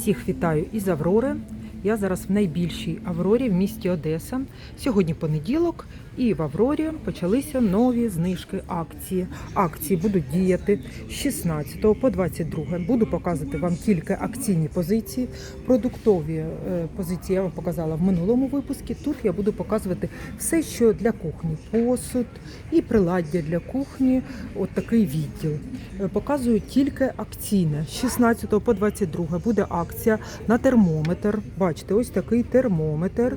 Всіх вітаю із Аврори. Я зараз в найбільшій Аврорі в місті Одеса. Сьогодні понеділок, і в Аврорі почалися нові знижки акції. Акції будуть діяти з 16 по 22. Буду показувати вам тільки акційні позиції. Продуктові е, позиції я вам показала в минулому випуску. Тут я буду показувати все, що для кухні: посуд і приладдя для кухні. От такий відділ. Е, Показую тільки акційне. З 16 по 22 буде акція на термометр. Бачите, ось такий термометр.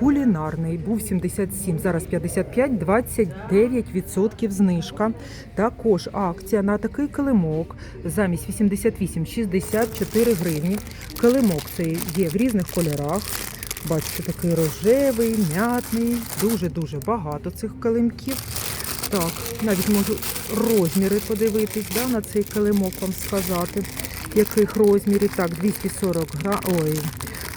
Кулінарний був 77, зараз 55, 29% знижка. Також акція на такий килимок замість 88, 64 гривні. Килимок цей є в різних кольорах. Бачите, такий рожевий, м'ятний, дуже-дуже багато цих килимків. Так, навіть можу розміри подивитись, да, на цей килимок вам сказати, яких розмірів. Так, 240 гра... Ой,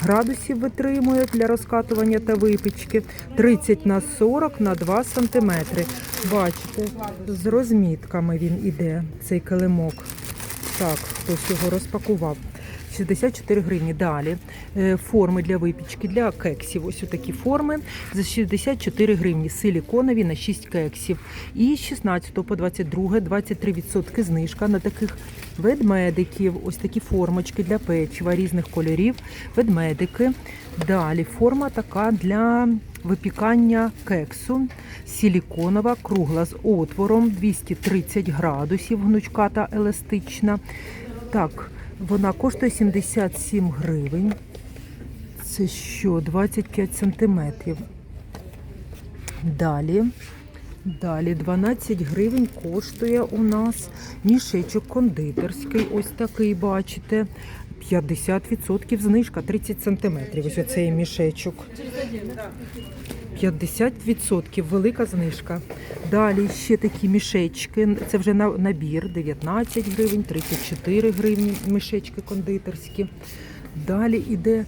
градусів витримує для розкатування та випічки. 30 на 40 на 2 сантиметри. Бачите, з розмітками він іде, цей килимок. Так, хтось його розпакував. 64 гривні. Далі е, форми для випічки, для кексів. Ось такі форми за 64 гривні. Силіконові на 6 кексів. І з 16 по 22 23% знижка на таких ведмедиків. Ось такі формочки для печива різних кольорів. Ведмедики. Далі форма така для випікання кексу. Силіконова, кругла з отвором 230 градусів, гнучка та еластична. Так, вона коштує 77 гривень. Це що, 25 сантиметрів. Далі. Далі 12 гривень коштує у нас мішечок кондитерський. Ось такий, бачите. 50% знижка, 30 сантиметрів. Ось оцей мішечок. 50% велика знижка. Далі ще такі мішечки. Це вже набір 19 гривень, 34 гривні мішечки кондитерські. Далі іде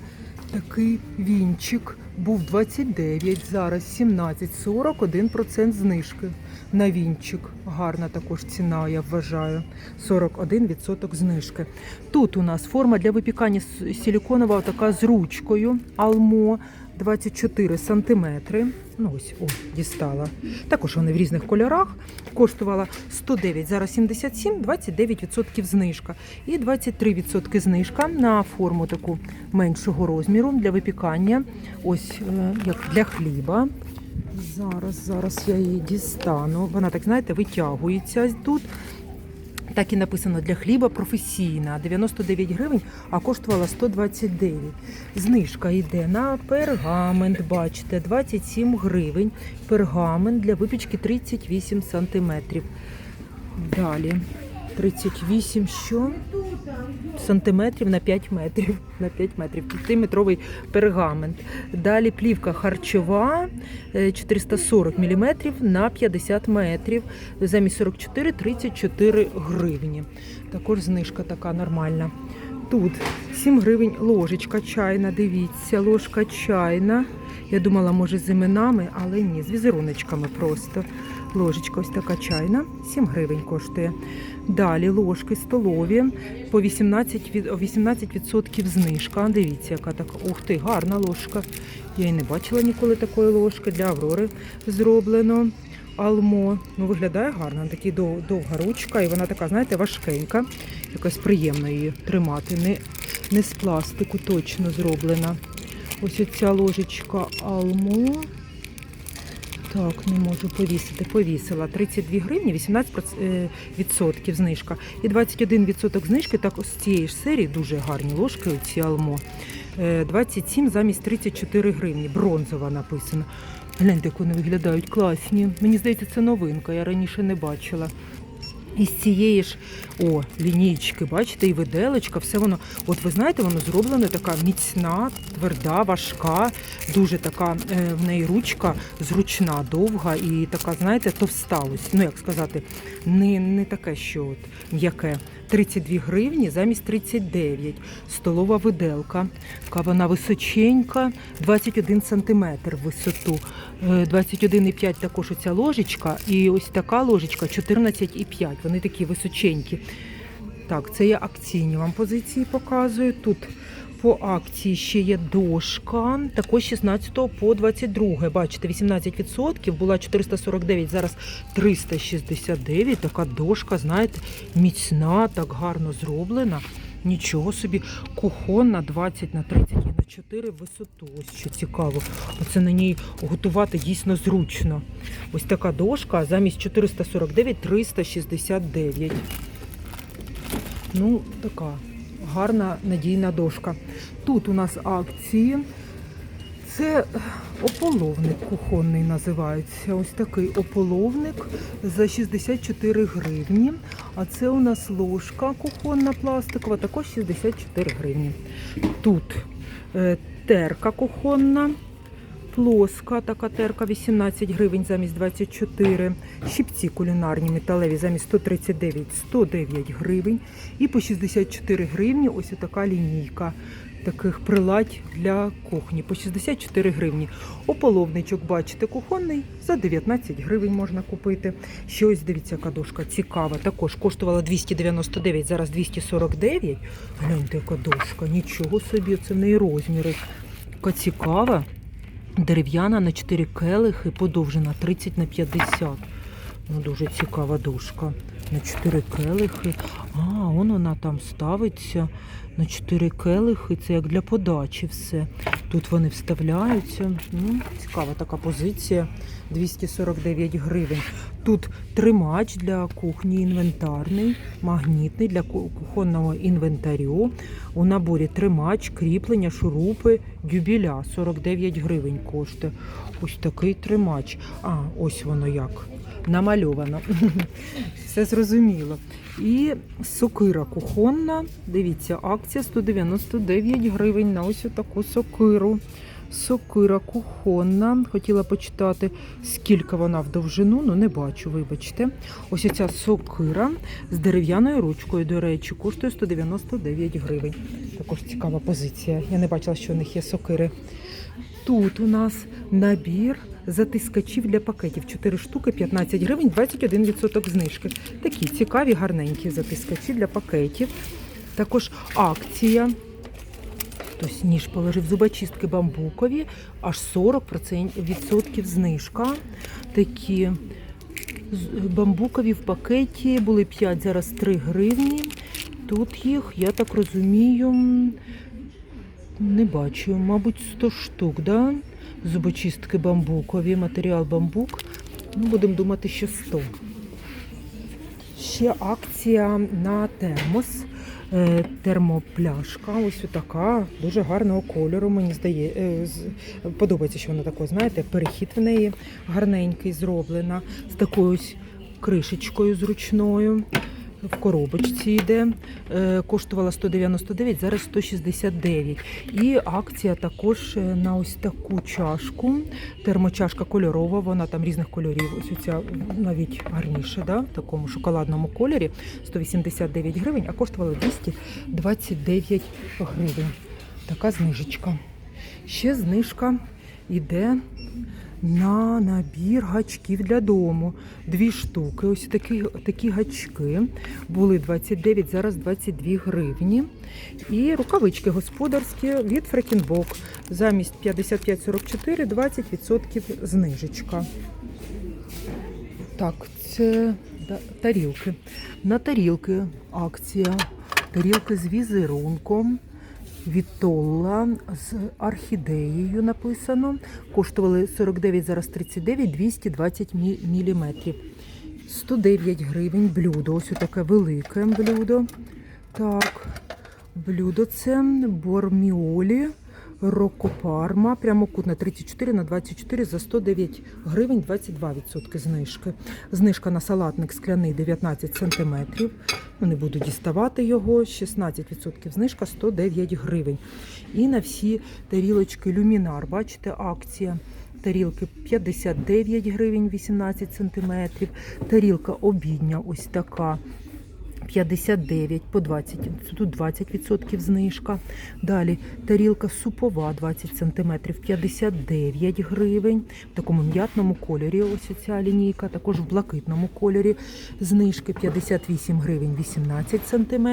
такий вінчик. Був 29, зараз 17, 41% знижки на вінчик. Гарна також ціна, я вважаю. 41% знижки. Тут у нас форма для випікання силіконова така з ручкою. Алмо 24 сантиметри. Ну ось, о, дістала. Також вони в різних кольорах. Коштувала 109, зараз 77, 29% знижка. І 23% знижка на форму таку меншого розміру для випікання. Ось е, як для хліба. Зараз, зараз я її дістану. Вона так, знаєте, витягується тут. Так і написано для хліба професійна 99 гривень, а коштувала 129. Знижка йде на пергамент, бачите, 27 гривень. Пергамент для випічки 38 сантиметрів. Далі 38 що? Сантиметрів на 5 метрів. На 5 метрів. 5-метровий пергамент. Далі плівка харчова е, 440 мм на 50 метрів. Замість 44 34 гривні. Також знижка така нормальна. Тут 7 гривень ложечка чайна. Дивіться, ложка чайна. Я думала, може, з іменами, але ні, з візеруночками просто. Ложечка ось така чайна, 7 гривень коштує. Далі ложки столові по 18%, 18% знижка. Дивіться, яка така. Ух ти, гарна ложка. Я і не бачила ніколи такої ложки. Для Аврори зроблено. Алмо. Ну, виглядає гарно. Дов- довга ручка, і вона така, знаєте, важкенька. Якось приємно її тримати. Не, не з пластику точно зроблена. Ось оця ложечка Алмо. Так, не можу повісити. Повісила 32 гривні, 18% е, знижка. І 21% знижки так з цієї ж серії дуже гарні ложки, оці Алмо. Е, 27 замість 34 гривні. Бронзова написано. Гляньте, як вони виглядають класні. Мені здається, це новинка, я раніше не бачила. Із цієї ж о, лінійки, бачите, і виделочка, все воно. От ви знаєте, воно зроблено така міцна, тверда, важка, дуже така е, в неї ручка зручна, довга і така, знаєте, товста. Ось, ну як сказати, не, не таке, що от м'яке. 32 гривні замість 39. Столова виделка. Така вона височенька, 21 сантиметр в висоту. Е, 21,5 також оця ложечка. І ось така ложечка 14,5. Вони такі височенькі. Так, це я акційні вам позиції показую. Тут по акції ще є дошка, також 16 по 22. Бачите, 18% була 449, зараз 369. Така дошка, знаєте, міцна, так гарно зроблена. Нічого собі, кухонна 20 на 30 і на 4 висоту. Ось що цікаво. Оце на ній готувати дійсно зручно. Ось така дошка, замість 449 369. Ну, така гарна надійна дошка. Тут у нас акції. Це ополовник кухонний називається. Ось такий ополовник за 64 гривні. А це у нас ложка кухонна пластикова, також 64 гривні. Тут е, терка кухонна, плоска така терка 18 гривень замість 24. Щипці кулінарні металеві замість 139 109 гривень. І по 64 гривні ось така лінійка таких приладь для кухні по 64 гривні. Ополовничок, бачите, кухонний за 19 гривень можна купити. Ще ось дивіться, яка дошка цікава. Також коштувала 299, зараз 249. Гляньте, яка дошка. Нічого собі, це в неї розміри. Яка цікава. Дерев'яна на 4 келихи, подовжена 30 на 50. Ну, дуже цікава дошка. На 4 келихи. А, он вона там ставиться на 4 келихи. Це як для подачі все. Тут вони вставляються. Ну, цікава така позиція. 249 гривень. Тут тримач для кухні інвентарний, магнітний для кухонного інвентарю. У наборі тримач, кріплення, шурупи, дюбіля 49 гривень коштує. Ось такий тримач. А, ось воно як. Намальовано. Все зрозуміло. І сокира кухонна. Дивіться, акція 199 гривень на ось таку сокиру. Сокира кухонна. Хотіла почитати, скільки вона в довжину, ну не бачу, вибачте. Ось ця сокира з дерев'яною ручкою, до речі, коштує 199 гривень. Також цікава позиція. Я не бачила, що у них є сокири. Тут у нас набір затискачів для пакетів. 4 штуки, 15 гривень, 21% знижки. Такі цікаві, гарненькі затискачі для пакетів. Також акція. Хтось ніж положив зубочистки бамбукові, аж 40% знижка. Такі бамбукові в пакеті були 5, зараз 3 гривні. Тут їх, я так розумію, не бачу, мабуть, 100 штук, да? Зубочистки бамбукові, матеріал бамбук. Ну, будемо думати, що 100. Ще акція на термос. Е, Термопляшка, ось така, дуже гарного кольору. Мені здає, е, подобається, що вона такою, знаєте, перехід в неї гарненький зроблена, з такою ось кришечкою зручною. В коробочці йде, Е, коштувала 199, зараз 169. І акція також е, на ось таку чашку. Термочашка кольорова, вона там різних кольорів. Ось ця навіть гарніша, да? в такому шоколадному кольорі. 189 гривень, а коштувала 229 гривень. Така знижечка. Ще знижка йде на набір гачків для дому. Дві штуки. Ось такі, такі гачки. Були 29, зараз 22 гривні. І рукавички господарські від Фрекінбок. Замість 55,44 20% знижечка. Так, це тарілки. На тарілки акція. Тарілки з візерунком. Від Толла з орхідеєю написано. Коштували 49, зараз 39, 220 міліметрів. 109 гривень блюдо. Ось таке велике блюдо. Так, блюдо це борміолі. Рокопарма, прямокутна 34 на 24 за 109 гривень 22% знижки. Знижка на салатник скляний 19 см. Ну, не буду діставати його. 16% знижка 109 гривень. І на всі тарілочки люмінар. Бачите, акція. Тарілки 59 гривень 18 см. Тарілка обідня ось така 59 по 20, тут 20% знижка. Далі тарілка супова 20 см 59 гривень. В такому м'ятному кольорі ось ця лінійка, також в блакитному кольорі. Знижки 58 гривень 18 см,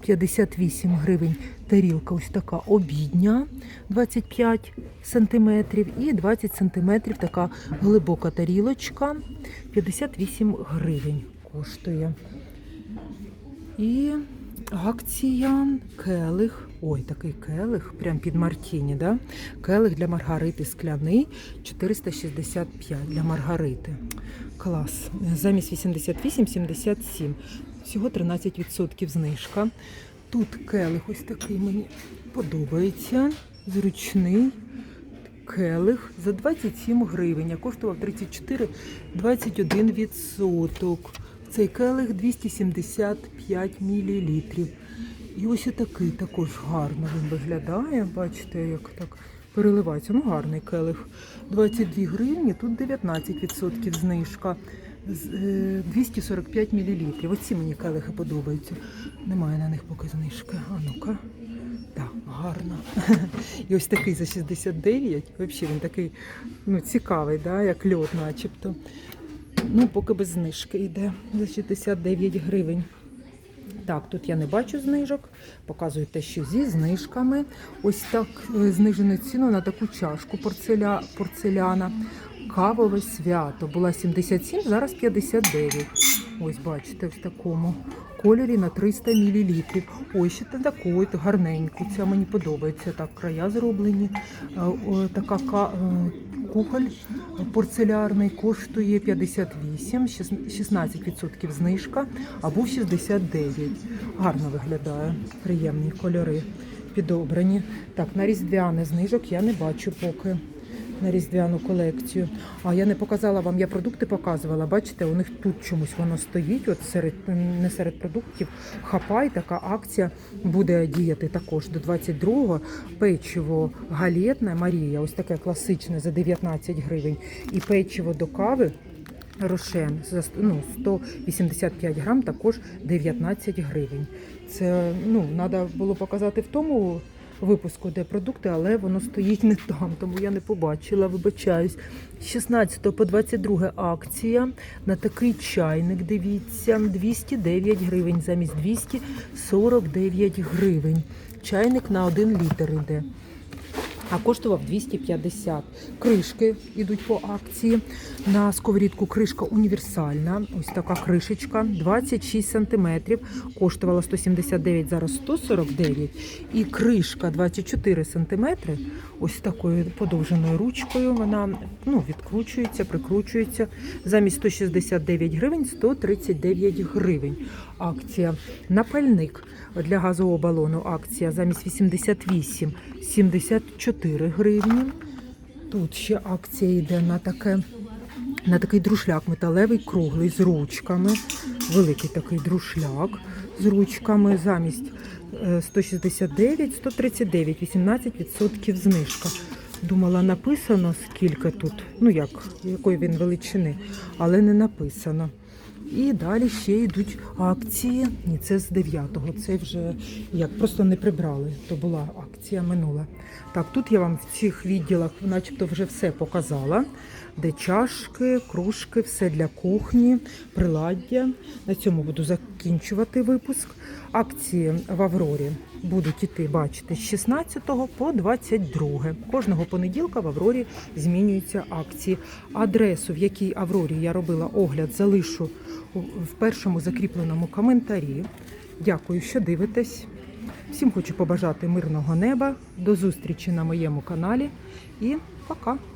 58 гривень тарілка ось така обідня 25 см і 20 см така глибока тарілочка 58 гривень коштує. І акція келих. Ой, такий келих, прям під Мартіні, да? Келих для Маргарити скляний 465 для Маргарити. Клас. Замість 88 77. Всього 13% знижка. Тут келих ось такий мені подобається. Зручний келих за 27 гривень, а коштував 34 21 відсоток. Цей келих 275 мл. І ось такий також гарно він виглядає. Бачите, як так переливається. Ну, гарний келих. 22 гривні, тут 19% знижка. З- е, 245 мл. Оці мені келихи подобаються. Немає на них поки знижки. А ну-ка. Так, гарно. І ось такий за 69. Взагалі він такий ну, цікавий, да, як льод начебто. Ну, поки без знижки йде за 69 гривень. Так, тут я не бачу знижок. Показую те, що зі знижками. Ось так е, знижену ціну на таку чашку порцеля, порцеляна. Кавове свято. Була 77, зараз 59. Ось бачите, в такому кольорі на 300 мл. Ось ще таку гарненьку. Ця мені подобається. Так, края зроблені. Е, Така ка- е, кухоль порцелярний коштує 58, 16% знижка, або 69. Гарно виглядає, приємні кольори підобрані. Так, на різдвяне знижок я не бачу поки. На різдвяну колекцію. А я не показала вам, я продукти показувала. Бачите, у них тут чомусь воно стоїть. От серед не серед продуктів. Хапай, така акція буде діяти також до 22-го. Печиво галетне Марія, ось таке класичне за 19 гривень. І печиво до кави. Рошен за ну, 185 грам, також 19 гривень. Це ну, треба було показати в тому випуску, де продукти, але воно стоїть не там, тому я не побачила, вибачаюсь. З 16 по 22 акція на такий чайник, дивіться, 209 гривень замість 249 гривень. Чайник на 1 літр іде а коштував 250. Кришки йдуть по акції. На сковорідку кришка універсальна. Ось така кришечка, 26 см. Коштувала 179, зараз 149. І кришка 24 см. Ось такою подовженою ручкою. Вона ну, відкручується, прикручується. Замість 169 гривень 139 гривень. Акція. Напальник для газового балону акція замість 88 74 гривні. Тут ще акція йде на таке. На такий друшляк металевий, круглий з ручками. Великий такий друшляк з ручками. Замість е, 169, 139, 18% знижка. Думала, написано скільки тут, ну як, якої він величини, але не написано. І далі ще йдуть акції. Ні, це з 9-го. Це вже як просто не прибрали. То була акція минула. Так, тут я вам в цих відділах, начебто, вже все показала. Де чашки, кружки, все для кухні, приладдя. На цьому буду закінчувати випуск. Акції в Аврорі будуть іти, бачите, з 16 по 22. Кожного понеділка в Аврорі змінюються акції. Адресу, в якій Аврорі я робила огляд, залишу в першому закріпленому коментарі. Дякую, що дивитесь. Всім хочу побажати мирного неба. До зустрічі на моєму каналі і пока!